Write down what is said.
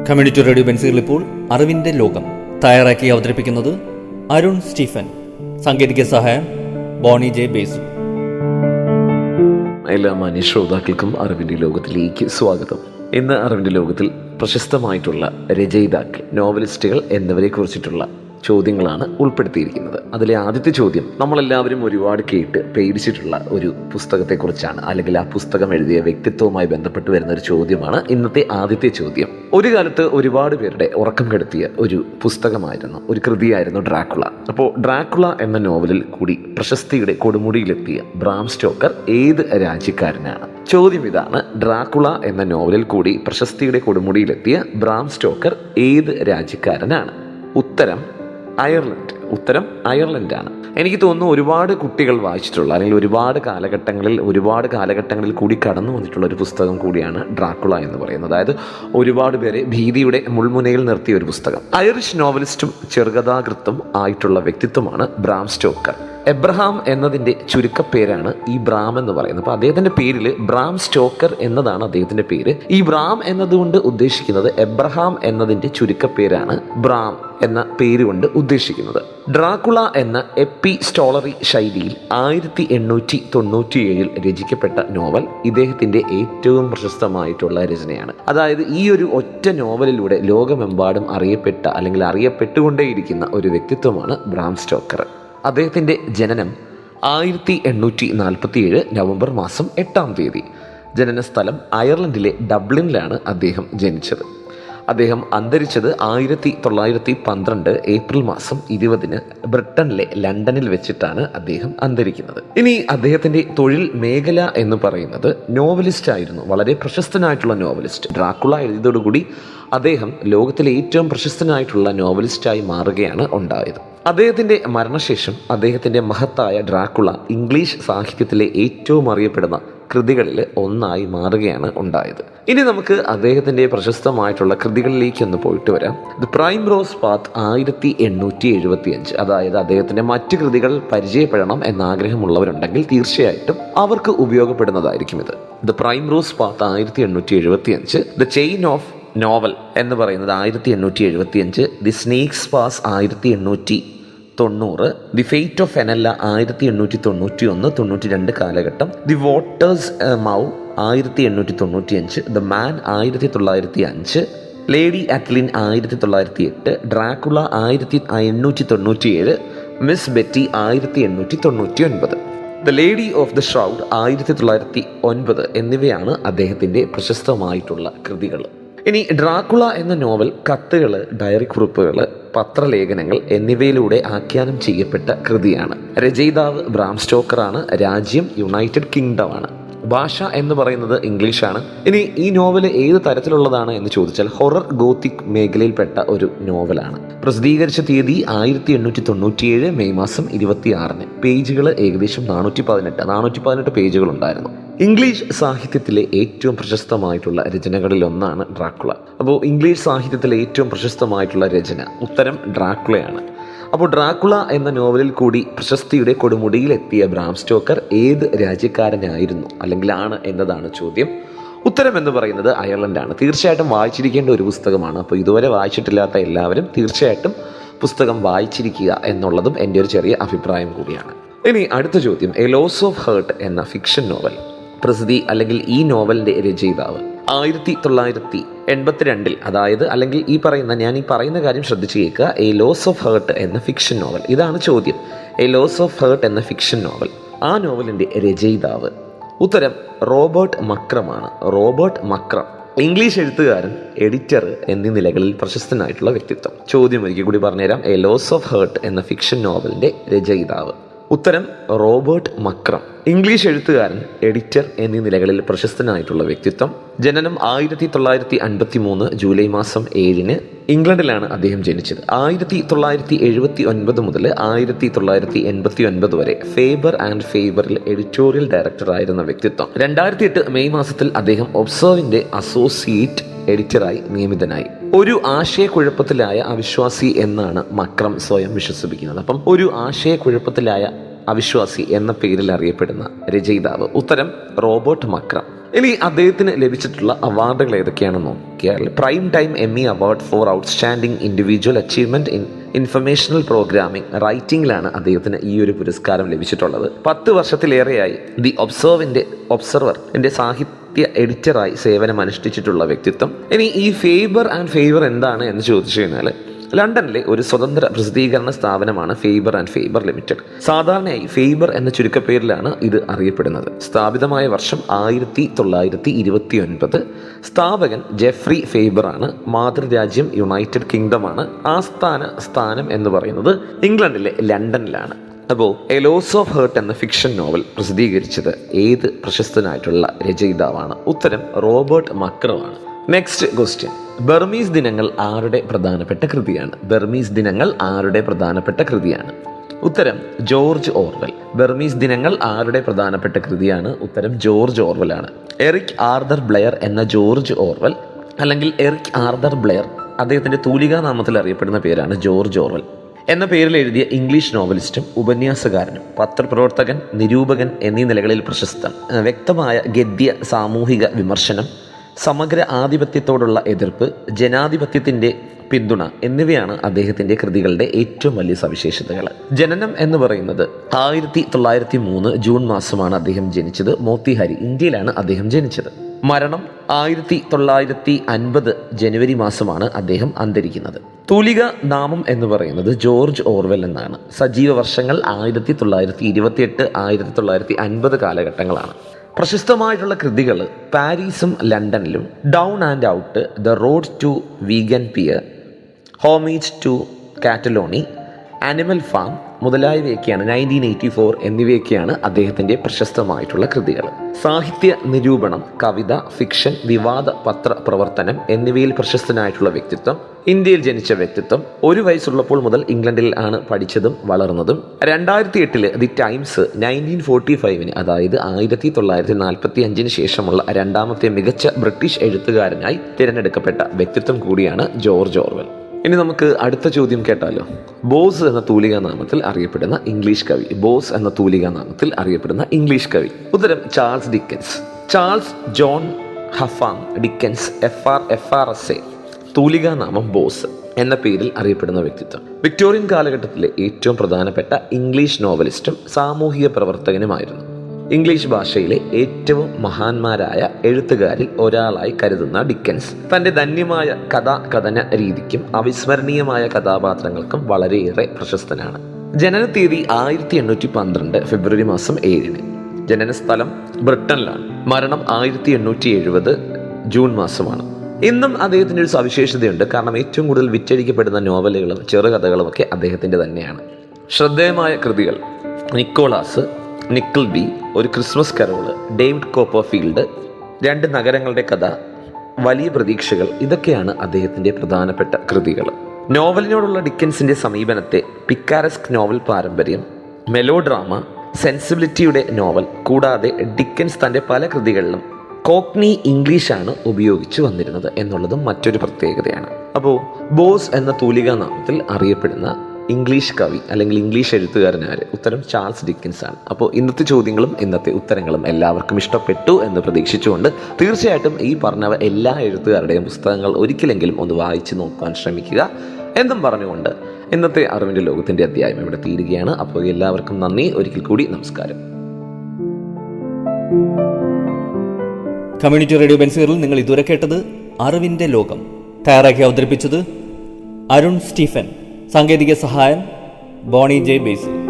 Community radio ബെൻസിൽ ഇപ്പോൾ അറിവിന്റെ ലോകം തയ്യാറാക്കി അവതരിപ്പിക്കുന്നത് അരുൺ സ്റ്റീഫൻ. സാങ്കേതിക സഹായം ബോണി ജെ ബേസു. എല്ലാ മാന്യ ശ്രോതാക്കൾക്കും അറിവിന്റെ ലോകത്തിലേക്ക് സ്വാഗതം. ഇന്ന് അറിവിന്റെ ലോകത്തിൽ പ്രശസ്തമായിട്ടുള്ള രചയിതാക്കൾ നോവലിസ്റ്റുകൾ എന്നിവരെ കുറിച്ചിട്ടുള്ള ചോദ്യങ്ങളാണ് ഉൾപ്പെടുത്തിയിരിക്കുന്നത്. അതിലെ ആദ്യത്തെ ചോദ്യം നമ്മളെല്ലാവരും ഒരുപാട് കേട്ട് പേടിച്ചിട്ടുള്ള ഒരു പുസ്തകത്തെക്കുറിച്ചാണ് അല്ലെങ്കിൽ ആ പുസ്തകം എഴുതിയ വ്യക്തിത്വവുമായി ബന്ധപ്പെട്ട് വരുന്ന ഒരു ചോദ്യമാണ് ഇന്നത്തെ ആദ്യത്തെ ചോദ്യം. ഒരു കാലത്ത് ഒരുപാട് പേരുടെ ഉറക്കം കെടുത്തിയ ഒരു പുസ്തകമായിരുന്നു ഒരു കൃതിയായിരുന്നു ഡ്രാക്കുള. അപ്പോൾ ഡ്രാക്കുള എന്ന നോവലിൽ കൂടി പ്രശസ്തിയുടെ കൊടുമുടിയിലെത്തിയ ബ്രാം സ്റ്റോക്കർ ഏത് രാജ്യക്കാരനാണ്? ചോദ്യം ഇതാണ് ഡ്രാക്കുള എന്ന നോവലിൽ കൂടി പ്രശസ്തിയുടെ കൊടുമുടിയിലെത്തിയ ബ്രാം സ്റ്റോക്കർ ഏത് രാജ്യക്കാരനാണ്? ഉത്തരം അയർലൻഡ്. ഉത്തരം അയർലൻഡാണ്. എനിക്ക് തോന്നുന്നു ഒരുപാട് കുട്ടികൾ വായിച്ചിട്ടുള്ള അല്ലെങ്കിൽ ഒരുപാട് കാലഘട്ടങ്ങളിൽ ഒരുപാട് കാലഘട്ടങ്ങളിൽ കൂടി കടന്നു വന്നിട്ടുള്ള ഒരു പുസ്തകം കൂടിയാണ് ഡ്രാക്കുള എന്ന് പറയുന്നത്. അതായത് ഒരുപാട് പേരെ ഭീതിയുടെ മുൾമുനയിൽ നിർത്തിയ ഒരു പുസ്തകം. ഐറിഷ് നോവലിസ്റ്റും ചെറുകഥാകൃത്തും ആയിട്ടുള്ള വ്യക്തിത്വമാണ് ബ്രാം സ്റ്റോക്കർ. എബ്രഹാം എന്നതിന്റെ ചുരുക്കപ്പേരാണ് ഈ ബ്രാം എന്ന് പറയുന്നത്. അപ്പോൾ അദ്ദേഹത്തിന്റെ പേരിൽ ബ്രാം സ്റ്റോക്കർ എന്നതാണ് അദ്ദേഹത്തിന്റെ പേര്. ഈ ബ്രാം എന്നതുകൊണ്ട് ഉദ്ദേശിക്കുന്നത് എബ്രഹാം എന്നതിന്റെ ചുരുക്കപ്പേരാണ് ബ്രാം എന്ന പേര് കൊണ്ട് ഉദ്ദേശിക്കുന്നത്. ഡ്രാക്കുള എന്ന എപ്പി സ്റ്റോളറി ശൈലിയിൽ ആയിരത്തി എണ്ണൂറ്റി തൊണ്ണൂറ്റിയേഴിൽ രചിക്കപ്പെട്ട നോവൽ ഇദ്ദേഹത്തിന്റെ ഏറ്റവും പ്രശസ്തമായിട്ടുള്ള രചനയാണ്. അതായത് ഈ ഒരു ഒറ്റ നോവലിലൂടെ ലോകമെമ്പാടും അറിയപ്പെട്ട അല്ലെങ്കിൽ അറിയപ്പെട്ടുകൊണ്ടേയിരിക്കുന്ന ഒരു വ്യക്തിത്വമാണ് ബ്രാം സ്റ്റോക്കർ. അദ്ദേഹത്തിന്റെ ജനനം ആയിരത്തി എണ്ണൂറ്റി നാൽപ്പത്തിയേഴ് നവംബർ മാസം എട്ടാം തീയതി. ജനനസ്ഥലം അയർലൻഡിലെ ഡബ്ലിനിലാണ് അദ്ദേഹം ജനിച്ചത്. അദ്ദേഹം അന്തരിച്ചത് ആയിരത്തി തൊള്ളായിരത്തി പന്ത്രണ്ട് ഏപ്രിൽ മാസം ഇരുപതിന് ബ്രിട്ടനിലെ ലണ്ടനിൽ വെച്ചിട്ടാണ് അദ്ദേഹം അന്തരിക്കുന്നത്. ഇനി അദ്ദേഹത്തിന്റെ തൊഴിൽ മേഖല എന്ന് പറയുന്നത് നോവലിസ്റ്റ് ആയിരുന്നു. വളരെ പ്രശസ്തനായിട്ടുള്ള നോവലിസ്റ്റ്. ഡ്രാക്കുള എഴുതിയതോടുകൂടി അദ്ദേഹം ലോകത്തിലെ ഏറ്റവും പ്രശസ്തനായിട്ടുള്ള നോവലിസ്റ്റായി മാറുകയാണ് ഉണ്ടായത്. അദ്ദേഹത്തിന്റെ മരണശേഷം അദ്ദേഹത്തിന്റെ മഹത്തായ ഡ്രാക്കുള ഇംഗ്ലീഷ് സാഹിത്യത്തിലെ ഏറ്റവും അറിയപ്പെടുന്ന കൃതികളിൽ ഒന്നായി മാറുകയാണ് ഉണ്ടായത്. ഇനി നമുക്ക് അദ്ദേഹത്തിന്റെ പ്രശസ്തമായിട്ടുള്ള കൃതികളിലേക്ക് ഒന്ന് പോയിട്ട് വരാം. ദ പ്രൈം റോസ് പാത്ത് ആയിരത്തി എണ്ണൂറ്റി എഴുപത്തി അഞ്ച് അതായത് അദ്ദേഹത്തിന്റെ മറ്റ് കൃതികൾ പരിചയപ്പെടണം എന്ന ആഗ്രഹമുള്ളവരുണ്ടെങ്കിൽ തീർച്ചയായിട്ടും അവർക്ക് ഉപയോഗപ്പെടുന്നതായിരിക്കും ഇത്. ദ പ്രൈം റോസ് പാത്ത് ആയിരത്തി എണ്ണൂറ്റി എഴുപത്തി അഞ്ച് ദ ചെയിൻ ഓഫ് നോവൽ എന്ന് പറയുന്നത് ആയിരത്തി എണ്ണൂറ്റി എഴുപത്തി അഞ്ച് ദി സ്നേക്സ് പാസ് ആയിരത്തി എണ്ണൂറ്റി തൊണ്ണൂറ് ദി ഫെയ്റ്റ് ഓഫ് എനല്ല ആയിരത്തി എണ്ണൂറ്റി തൊണ്ണൂറ്റി ഒന്ന് തൊണ്ണൂറ്റി രണ്ട് കാലഘട്ടം. ദി വോട്ടേഴ്സ് മൗ ആയിരത്തി എണ്ണൂറ്റി തൊണ്ണൂറ്റി അഞ്ച് ദ മാൻ ആയിരത്തി തൊള്ളായിരത്തി അഞ്ച് ലേഡി അറ്റ്ലിൻ ആയിരത്തി തൊള്ളായിരത്തി എട്ട് ഡ്രാക്കുള ആയിരത്തി എണ്ണൂറ്റി തൊണ്ണൂറ്റിയേഴ് മിസ് ബെറ്റി ആയിരത്തി എണ്ണൂറ്റി തൊണ്ണൂറ്റി ഒൻപത് the lady of the shroud ആയിരത്തി തൊള്ളായിരത്തി ഒൻപത് എന്നിവയാണ് അദ്ദേഹത്തിന്റെ പ്രശസ്തമായിട്ടുള്ള കൃതികൾ. ഇനി ഡ്രാക്കുള എന്ന നോവൽ കത്തുകൾ ഡയറി കുറിപ്പുകൾ പത്രലേഖനങ്ങൾ എന്നിവയിലൂടെ ആഖ്യാനം ചെയ്യപ്പെട്ട കൃതിയാണ്. രചയിതാവ് ബ്രാം സ്റ്റോക്കറാണ്. രാജ്യം യുണൈറ്റഡ് കിങ്ഡം ആണ് ഭാഷ എന്ന് പറയുന്നത് ഇംഗ്ലീഷാണ്. ഇനി ഈ നോവൽ ഏത് തരത്തിലുള്ളതാണ് എന്ന് ചോദിച്ചാൽ ഹൊറർ ഗോത്തിക് മേഖലയിൽപ്പെട്ട ഒരു നോവലാണ്. പ്രസിദ്ധീകരിച്ച തീയതി ആയിരത്തി എണ്ണൂറ്റി തൊണ്ണൂറ്റിയേഴ് മെയ് മാസം ഇരുപത്തി ആറിന് പേജുകൾ ഏകദേശം നാനൂറ്റി പതിനെട്ട് നാനൂറ്റി പതിനെട്ട് പേജുകൾ ഉണ്ടായിരുന്നു ഇംഗ്ലീഷ് സാഹിത്യത്തിലെ ഏറ്റവും പ്രശസ്തമായിട്ടുള്ള രചനകളിൽ ഒന്നാണ് ഡ്രാക്കുള. അപ്പോൾ ഇംഗ്ലീഷ് സാഹിത്യത്തിലെ ഏറ്റവും പ്രശസ്തമായിട്ടുള്ള രചന ഉത്തരം ഡ്രാക്കുളയാണ്. അപ്പോൾ ഡ്രാക്കുള എന്ന നോവലിൽ കൂടി പ്രശസ്തിയുടെ കൊടുമുടിയിലെത്തിയ ബ്രാം സ്റ്റോക്കർ ഏത് രാജ്യക്കാരനായിരുന്നു? അല്ലെങ്കിൽ ആണ് എന്നതാണ് ചോദ്യം. ഉത്തരം എന്ന് പറയുന്നത് അയർലൻഡാണ്. തീർച്ചയായിട്ടും വായിച്ചിരിക്കേണ്ട ഒരു പുസ്തകമാണ്. അപ്പോൾ ഇതുവരെ വായിച്ചിട്ടില്ലാത്ത എല്ലാവരും തീർച്ചയായിട്ടും പുസ്തകം വായിച്ചിരിക്കുക എന്നുള്ളതും എന്റെ ഒരു ചെറിയ അഭിപ്രായം കൂടിയാണ്. ഇനി അടുത്ത ചോദ്യം. എ ലോസ് ഓഫ് ഹേർട്ട് എന്ന ഫിക്ഷൻ നോവൽ പ്രസിദ്ധി അല്ലെങ്കിൽ ഈ നോവലിന്റെ രചയിതാവ്. ആയിരത്തി തൊള്ളായിരത്തി എൺപത്തിരണ്ടിൽ അതായത് അല്ലെങ്കിൽ ഈ പറയുന്ന ഞാൻ ഈ പറയുന്ന കാര്യം ശ്രദ്ധിച്ചു കേൾക്കുക എ ലോസ് ഓഫ് ഹേർട്ട് എന്ന ഫിക്ഷൻ നോവൽ ഇതാണ് ചോദ്യം. എ ലോസ് ഓഫ് ഹേർട്ട് എന്ന ഫിക്ഷൻ നോവൽ ആ നോവലിന്റെ രചയിതാവ് ഉത്തരം റോബർട്ട് മക്രമാണ്. Robert McCrum. ഇംഗ്ലീഷ് എഴുത്തുകാരൻ എഡിറ്റർ എന്നീ നിലകളിൽ പ്രശസ്തനായിട്ടുള്ള വ്യക്തിത്വം. ചോദ്യം ഒരിക്കൽ കൂടി പറഞ്ഞുതരാം. എ ലോസ് ഓഫ് ഹേർട്ട് എന്ന ഫിക്ഷൻ നോവലിന്റെ രചയിതാവ്. ഉത്തരം റോബർട്ട് മക്രം. ഇംഗ്ലീഷ് എഴുത്തുകാരൻ എഡിറ്റർ എന്നീ നിലകളിൽ പ്രശസ്തനായിട്ടുള്ള വ്യക്തിത്വം. ജനനം ആയിരത്തി തൊള്ളായിരത്തി അൻപത്തി മൂന്ന് ജൂലൈ മാസം ഏഴിന് ഇംഗ്ലണ്ടിലാണ് അദ്ദേഹം ജനിച്ചത്. ആയിരത്തി തൊള്ളായിരത്തി എഴുപത്തി ഒൻപത് മുതൽ ആയിരത്തി തൊള്ളായിരത്തി എൺപത്തി ഒൻപത് വരെ ഫേബർ ആൻഡ് ഫേബറിൽ എഡിറ്റോറിയൽ ഡയറക്ടറായിരുന്ന വ്യക്തിത്വം. രണ്ടായിരത്തി എട്ട് മെയ് മാസത്തിൽ അദ്ദേഹം ഒബ്സർവിന്റെ അസോസിയേറ്റ് എഡിറ്ററായി നിയമിതനായി. ഒരു ആശയക്കുഴപ്പത്തിലായ അവിശ്വാസി എന്നാണ് മക്രം സ്വയം വിശ്വസിപ്പിക്കുന്നത്. അപ്പം ഒരു ആശയക്കുഴപ്പത്തിലായ അവിശ്വാസി എന്ന പേരിൽ അറിയപ്പെടുന്ന രചയിതാവ്. ഉത്തരം റോബോട്ട് മക്രം. ഇനി അദ്ദേഹത്തിന് ലഭിച്ചിട്ടുള്ള അവാർഡുകൾ ഏതൊക്കെയാണെന്ന് നോക്കിയാൽ prime time Emmy award for outstanding individual achievement in informational programming റൈറ്റിംഗിലാണ് അദ്ദേഹത്തിന് ഈ ഒരു പുരസ്കാരം ലഭിച്ചിട്ടുള്ളത്. പത്ത് വർഷത്തിലേറെയായി ദി ഒബ്സർവിന്റെ ഒബ്സർവർ എന്റെ സാഹിത്യ എഡിറ്ററായി സേവനം അനുഷ്ഠിച്ചിട്ടുള്ള വ്യക്തിത്വം. ഇനി ഈ ഫേബർ ആൻഡ് ഫേവർ എന്താണ് എന്ന് ചോദിച്ചു കഴിഞ്ഞാൽ ലണ്ടനിലെ ഒരു സ്വതന്ത്ര പ്രസിദ്ധീകരണ സ്ഥാപനമാണ് ഫേബർ ആൻഡ് ഫേബർ ലിമിറ്റഡ്. സാധാരണയായി ഫേബർ എന്ന ചുരുക്കപ്പേരിലാണ് ഇത് അറിയപ്പെടുന്നത്. സ്ഥാപിതമായ വർഷം ആയിരത്തി തൊള്ളായിരത്തി ഇരുപത്തി ഒൻപത് സ്ഥാപകൻ ജെഫ്രി ഫേബർ ആണ് മാതൃരാജ്യം യുണൈറ്റഡ് കിങ്ഡം ആണ് ആസ്ഥാന സ്ഥാനം എന്ന് പറയുന്നത് ഇംഗ്ലണ്ടിലെ ലണ്ടനിലാണ്. അപ്പോൾ എലോസ് ഓഫ് ഹേർട്ട് എന്ന ഫിക്ഷൻ നോവൽ പ്രസിദ്ധീകരിച്ചത് ഏത് പ്രശസ്തനായിട്ടുള്ള രചയിതാവാണ്? ഉത്തരം റോബർട്ട് മക്രവാണ്. നെക്സ്റ്റ് ക്വസ്റ്റ്യൻ ബർമീസ് ദിനങ്ങൾ ആരുടെ പ്രധാനപ്പെട്ട കൃതിയാണ്? ബർമീസ് ദിനങ്ങൾ ആരുടെ പ്രധാനപ്പെട്ട കൃതിയാണ്? ഉത്തരം ജോർജ് ഓർവൽ. ബർമീസ് ദിനങ്ങൾ ആരുടെ പ്രധാനപ്പെട്ട കൃതിയാണ്? ഉത്തരം ജോർജ് ഓർവൽ ആണ് എറിക് ആർദർ ബ്ലെയർ എന്ന ജോർജ് ഓർവൽ അല്ലെങ്കിൽ എറിക് ആർദർ ബ്ലെയർ അദ്ദേഹത്തിന്റെ തൂലികാ നാമത്തിൽ അറിയപ്പെടുന്ന പേരാണ് ജോർജ് ഓർവൽ. എന്ന പേരിൽ എഴുതിയ ഇംഗ്ലീഷ് നോവലിസ്റ്റും ഉപന്യാസകാരനും പത്രപ്രവർത്തകൻ നിരൂപകൻ എന്നീ നിലകളിൽ പ്രശസ്തൻ. വ്യക്തമായ ഗദ്യ സാമൂഹിക വിമർശനം സമഗ്ര ആധിപത്യത്തോടുള്ള എതിർപ്പ് ജനാധിപത്യത്തിന്റെ പിന്തുണ എന്നിവയാണ് അദ്ദേഹത്തിന്റെ കൃതികളുടെ ഏറ്റവും വലിയ സവിശേഷതകൾ. ജനനം എന്ന് പറയുന്നത് ആയിരത്തി തൊള്ളായിരത്തി മൂന്ന് ജൂൺ മാസമാണ് അദ്ദേഹം ജനിച്ചത്. മോത്തിഹാരി ഇന്ത്യയിലാണ് അദ്ദേഹം ജനിച്ചത്. മരണം ആയിരത്തി തൊള്ളായിരത്തി അൻപത് ജനുവരി മാസമാണ് അദ്ദേഹം അന്തരിക്കുന്നത്. തൂലിക നാമം എന്ന് പറയുന്നത് ജോർജ് ഓർവെൽ എന്നാണ്. സജീവ വർഷങ്ങൾ ആയിരത്തി തൊള്ളായിരത്തി ഇരുപത്തിയെട്ട് ആയിരത്തി തൊള്ളായിരത്തി അൻപത് കാലഘട്ടങ്ങളാണ്. പ്രശസ്തമായിട്ടുള്ള കൃതികൾ പാരീസും ലണ്ടനിലും down and out the road to Wigan pier homage to Catalonia animal farm മുതലായവയൊക്കെയാണ് nineteen eighty four എന്നിവയൊക്കെയാണ് അദ്ദേഹത്തിന്റെ പ്രശസ്തമായിട്ടുള്ള കൃതികൾ. സാഹിത്യ നിരൂപണം കവിത ഫിക്ഷൻ വിവാദ പത്ര പ്രവർത്തനം എന്നിവയിൽ പ്രശസ്തനായിട്ടുള്ള വ്യക്തിത്വം ഇന്ത്യയിൽ ജനിച്ച വ്യക്തിത്വം ഒരു വയസ്സുള്ളപ്പോൾ മുതൽ ഇംഗ്ലണ്ടിൽ ആണ് പഠിച്ചതും വളർന്നതും. രണ്ടായിരത്തി എട്ടിൽ ദി ടൈംസ് നയന്റീൻ ഫോർട്ടി ഫൈവിന് അതായത് ആയിരത്തി തൊള്ളായിരത്തി നാൽപ്പത്തി അഞ്ചിന് ശേഷമുള്ള രണ്ടാമത്തെ മികച്ച ബ്രിട്ടീഷ് എഴുത്തുകാരനായി തിരഞ്ഞെടുക്കപ്പെട്ട വ്യക്തിത്വം കൂടിയാണ് ജോർജ് ഓർവൽ. ഇനി നമുക്ക് അടുത്ത ചോദ്യം കേട്ടാലോ? ബോസ് എന്ന തൂലികാ നാമത്തിൽ അറിയപ്പെടുന്ന ഇംഗ്ലീഷ് കവി. ബോസ് എന്ന തൂലികാ നാമത്തിൽ അറിയപ്പെടുന്ന ഇംഗ്ലീഷ് കവി. ഉത്തരം Charles Dickens. Charles John Huffam Dickens F R F R S A തൂലികാ നാമം ബോസ് എന്ന പേരിൽ അറിയപ്പെടുന്ന വ്യക്തിത്വം. വിക്ടോറിയൻ കാലഘട്ടത്തിലെ ഏറ്റവും പ്രധാനപ്പെട്ട ഇംഗ്ലീഷ് നോവലിസ്റ്റും സാമൂഹിക പ്രവർത്തകനുമായിരുന്നു. ഇംഗ്ലീഷ് ഭാഷയിലെ ഏറ്റവും മഹാന്മാരായ എഴുത്തുകാരിൽ ഒരാളായി കരുതുന്ന ഡിക്കൻസ്. തന്റെ ധന്യമായ കഥാകഥന രീതിക്കും അവിസ്മരണീയമായ കഥാപാത്രങ്ങൾക്കും വളരെയേറെ പ്രശസ്തനാണ്. ജനനത്തീയതി ആയിരത്തി എണ്ണൂറ്റി പന്ത്രണ്ട് ഫെബ്രുവരി മാസം ഏഴിന്. ജനനസ്ഥലം ബ്രിട്ടനിലാണ്. മരണം ആയിരത്തി എണ്ണൂറ്റി എഴുപത് ജൂൺ മാസമാണ്. ഇന്നും അദ്ദേഹത്തിന്റെ ഒരു സവിശേഷതയുണ്ട്. കാരണം ഏറ്റവും കൂടുതൽ വിറ്റഴിക്കപ്പെടുന്ന നോവലുകളും ചെറുകഥകളും ഒക്കെ അദ്ദേഹത്തിന്റെ തന്നെയാണ്. ശ്രദ്ധേയമായ കൃതികൾ നിക്കോളാസ് നിക്കിൾ ബി ഒരു ക്രിസ്മസ് കരോൾ ഡേവിഡ് കോപ്പർഫീൽഡ് രണ്ട് നഗരങ്ങളുടെ കഥ വലിയ പ്രതീക്ഷകൾ ഇതൊക്കെയാണ് അദ്ദേഹത്തിന്റെ പ്രധാനപ്പെട്ട കൃതികൾ. നോവലിനോടുള്ള ഡിക്കൻസിന്റെ സമീപനത്തെ പിക്കാരസ്ക് നോവൽ പാരമ്പര്യം മെലോ ഡ്രാമ സെൻസിബിലിറ്റിയുടെ നോവൽ കൂടാതെ ഡിക്കൻസ് തന്റെ പല കൃതികളിലും കോക്നി ഇംഗ്ലീഷാണ് ഉപയോഗിച്ചു വന്നിരുന്നത് എന്നുള്ളതും മറ്റൊരു പ്രത്യേകതയാണ്. അപ്പോൾ ബോസ് എന്ന തൂലിക നാമത്തിൽ അറിയപ്പെടുന്ന ഇംഗ്ലീഷ് കവി അല്ലെങ്കിൽ ഇംഗ്ലീഷ് എഴുത്തുകാരനാര് ഉത്തരം ചാൾസ് ഡിക്കിൻസ് ആണ് അപ്പോൾ ഇന്നത്തെ ചോദ്യങ്ങളും ഇന്നത്തെ ഉത്തരങ്ങളും എല്ലാവർക്കും ഇഷ്ടപ്പെട്ടു എന്ന് പ്രതീക്ഷിച്ചുകൊണ്ട് തീർച്ചയായിട്ടും ഈ പറഞ്ഞവ എല്ലാ എഴുത്തുകാരുടെയും പുസ്തകങ്ങൾ ഒരിക്കലെങ്കിലും ഒന്ന് വായിച്ചു നോക്കാൻ ശ്രമിക്കുക എന്നും പറഞ്ഞുകൊണ്ട് ഇന്നത്തെ അറിവിന്റെ ലോകത്തിന്റെ അധ്യായം ഇവിടെ തീരുകയാണ്. അപ്പോൾ എല്ലാവർക്കും നന്ദി. ഒരിക്കൽ കൂടി നമസ്കാരം. കമ്മ്യൂണിറ്റി റേഡിയോ ബെൻസുകറിൽ നിങ്ങൾ ഇതുവരെ കേട്ടത് അറിവിന്റെ ലോകം. തയ്യാറാക്കി അവതരിപ്പിച്ചത് അരുൺ സ്റ്റീഫൻ. സാങ്കേതിക സഹായം ബോണി ജെ ബേസിൽ.